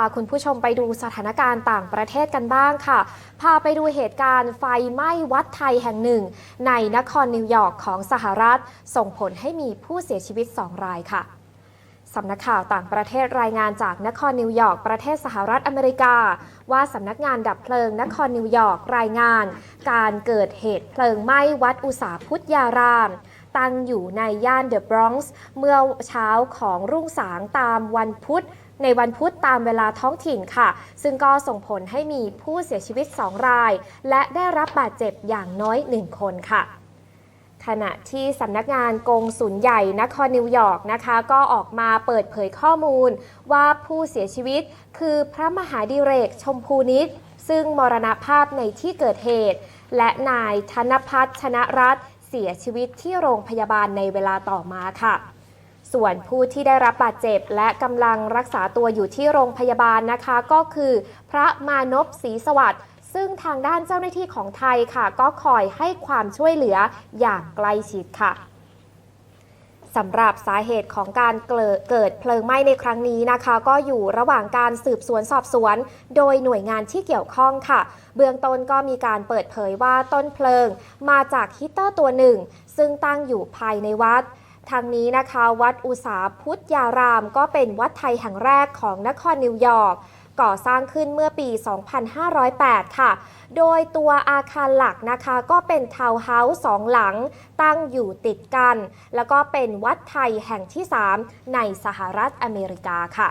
าคุณผู้ชมไปดูสถานการณ์ต่างประเทศกันบ้างค่ะ พาไปดูเหตุการณ์ไฟไหม้วัดไทยแห่งหนึ่ง ในนครนิวยอร์กของสหรัฐ ส่งผลให้มีผู้เสียชีวิต 2 รายค่ะสำนักข่าวต่างประเทศรายงานจากนครนิวยอร์กประเทศสหรัฐอเมริกา ว่าสำนักงานดับเพลิงนครนิวยอร์กรายงาน การเกิดเหตุเพลิงไหม้วัดอุสาพุทธยาราม ตั้งอยู่ในย่านเดอะบรอนซ์เมื่อเช้าของรุ่งสางตามวันพุธในวันพุธตามเวลาท้องถิ่นค่ะ ซึ่งก็ส่งผลให้มีผู้เสียชีวิต 2 ราย และได้รับบาดเจ็บอย่างน้อย 1 คนค่ะ ขณะที่สำนักงานกงสุลใหญ่นครนิวยอร์กนะคะ ก็ออกมาเปิดเผยข้อมูลว่าผู้เสียชีวิตคือพระมหาดิเรกชมพูนิตซึ่งมรณภาพในที่เกิดเหตุ และนายธนพัฒน์ชนะรัตน์ สียชีวิตที่โรงพยาบาลในเวลาต่อมาค่ะ ส่วนผู้ที่ได้รับบาดเจ็บและกำลังรักษาตัวอยู่ที่โรงพยาบาลนะคะ ก็คือ พระมานพศรีสวัสดิ์ซึ่งทางด้านเจ้าหน้าที่ของไทยค่ะ ก็คอยให้ความช่วยเหลืออย่างใกล้ชิดค่ะ สำหรับสาเหตุของการเกิดเพลิงไหม้ในครั้งนี้นะคะ ก็อยู่ระหว่างการสืบสวนสอบสวน โดยหน่วยงานที่เกี่ยวข้องค่ะ เบื้องต้นก็มีการเปิดเผยว่าต้นเพลิงมาจากฮีตเตอร์ตัวหนึ่ง ซึ่งตั้งอยู่ภายในวัดทางนี้นะคะ วัดอุสาพุทธยาราม ก็เป็นวัดไทยแห่งแรกของนครนิวยอร์ก ก่อสร้างขึ้นเมื่อปี 2508 ค่ะ โดยตัวอาคารหลักนะคะก็เป็นทาวน์เฮาส์สองหลังตั้งอยู่ติดกัน แล้วก็เป็นวัดไทยแห่งที่ 3 ในสหรัฐอเมริกาค่ะ